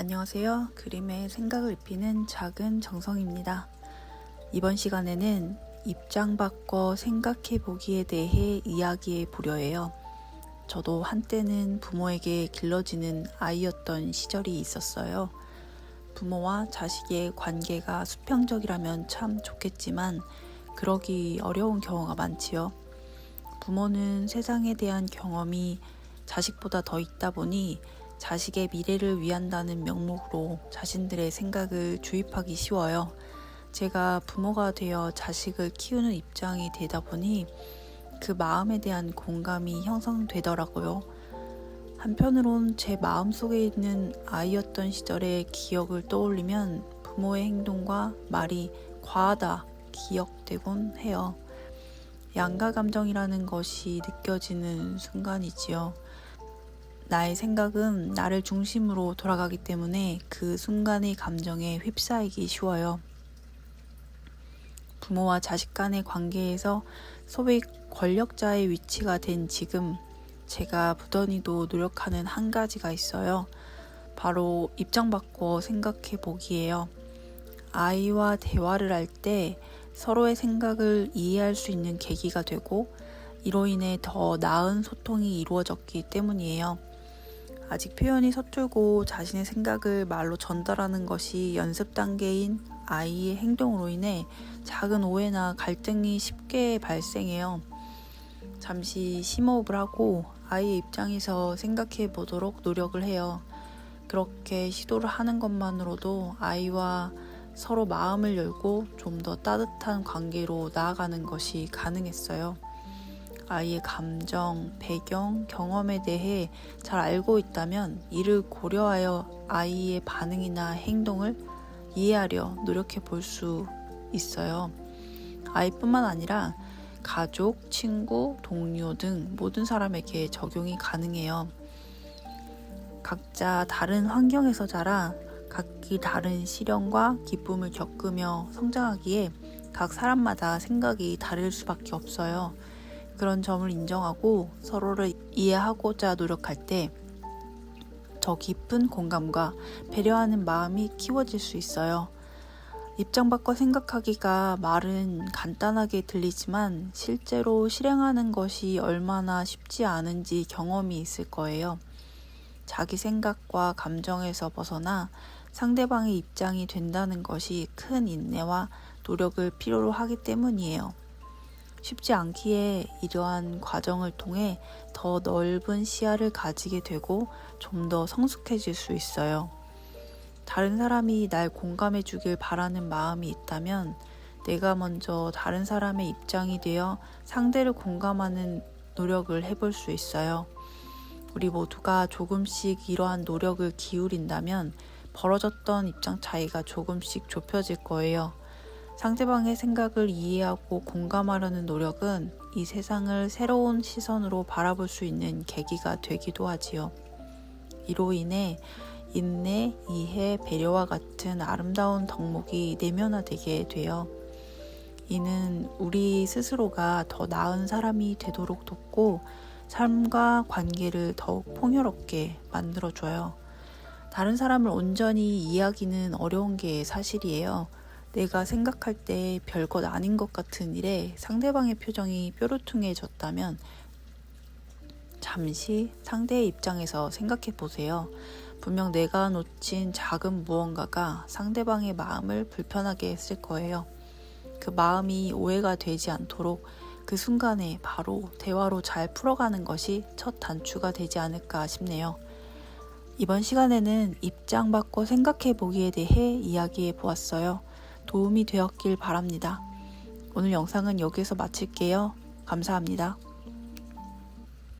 안녕하세요. 그림의 생각을 입히는 작은 정성입니다. 이번 시간에는 입장 바꿔 생각해 보기에 대해 이야기해 보려 해요. 저도 한때는 부모에게 길러지는 아이였던 시절이 있었어요. 부모와 자식의 관계가 수평적이라면 참 좋겠지만 그러기 어려운 경우가 많지요. 부모는 세상에 대한 경험이 자식보다 더 있다 보니 자식의 미래를 위한다는 명목으로 자신들의 생각을 주입하기 쉬워요. 제가 부모가 되어 자식을 키우는 입장이 되다 보니 그 마음에 대한 공감이 형성되더라고요. 한편으론 제 마음 속에 있는 아이였던 시절의 기억을 떠올리면 부모의 행동과 말이 과하다 기억되곤 해요. 양가 감정이라는 것이 느껴지는 순간이지요. 나의 생각은 나를 중심으로 돌아가기 때문에 그 순간의 감정에 휩싸이기 쉬워요. 부모와 자식 간의 관계에서 소위 권력자의 위치가 된 지금 제가 부단히도 노력하는 한 가지가 있어요. 바로 입장 바꿔 생각해 보기예요. 아이와 대화를 할 때 서로의 생각을 이해할 수 있는 계기가 되고 이로 인해 더 나은 소통이 이루어졌기 때문이에요. 아직 표현이 서툴고 자신의 생각을 말로 전달하는 것이 연습 단계인 아이의 행동으로 인해 작은 오해나 갈등이 쉽게 발생해요. 잠시 심호흡을 하고 아이의 입장에서 생각해 보도록 노력을 해요. 그렇게 시도를 하는 것만으로도 아이와 서로 마음을 열고 좀 더 따뜻한 관계로 나아가는 것이 가능했어요. 아이의 감정, 배경, 경험에 대해 잘 알고 있다면 이를 고려하여 아이의 반응이나 행동을 이해하려 노력해 볼 수 있어요. 아이뿐만 아니라 가족, 친구, 동료 등 모든 사람에게 적용이 가능해요. 각자 다른 환경에서 자라 각기 다른 시련과 기쁨을 겪으며 성장하기에 각 사람마다 생각이 다를 수밖에 없어요. 그런 점을 인정하고 서로를 이해하고자 노력할 때 더 깊은 공감과 배려하는 마음이 키워질 수 있어요. 입장 바꿔 생각하기가 말은 간단하게 들리지만 실제로 실행하는 것이 얼마나 쉽지 않은지 경험이 있을 거예요. 자기 생각과 감정에서 벗어나 상대방의 입장이 된다는 것이 큰 인내와 노력을 필요로 하기 때문이에요. 쉽지 않기에 이러한 과정을 통해 더 넓은 시야를 가지게 되고 좀 더 성숙해질 수 있어요. 다른 사람이 날 공감해 주길 바라는 마음이 있다면 내가 먼저 다른 사람의 입장이 되어 상대를 공감하는 노력을 해볼 수 있어요. 우리 모두가 조금씩 이러한 노력을 기울인다면 벌어졌던 입장 차이가 조금씩 좁혀질 거예요. 상대방의 생각을 이해하고 공감하려는 노력은 이 세상을 새로운 시선으로 바라볼 수 있는 계기가 되기도 하지요. 이로 인해 인내, 이해, 배려와 같은 아름다운 덕목이 내면화되게 되어 이는 우리 스스로가 더 나은 사람이 되도록 돕고 삶과 관계를 더욱 풍요롭게 만들어줘요. 다른 사람을 온전히 이해하기는 어려운 게 사실이에요. 내가 생각할 때 별것 아닌 것 같은 일에 상대방의 표정이 뾰루퉁해졌다면 잠시 상대의 입장에서 생각해 보세요. 분명 내가 놓친 작은 무언가가 상대방의 마음을 불편하게 했을 거예요. 그 마음이 오해가 되지 않도록 그 순간에 바로 대화로 잘 풀어가는 것이 첫 단추가 되지 않을까 싶네요. 이번 시간에는 입장 바꿔 생각해 보기에 대해 이야기해 보았어요. 도움이 되었길 바랍니다. 오늘 영상은 여기서 마칠게요. 감사합니다.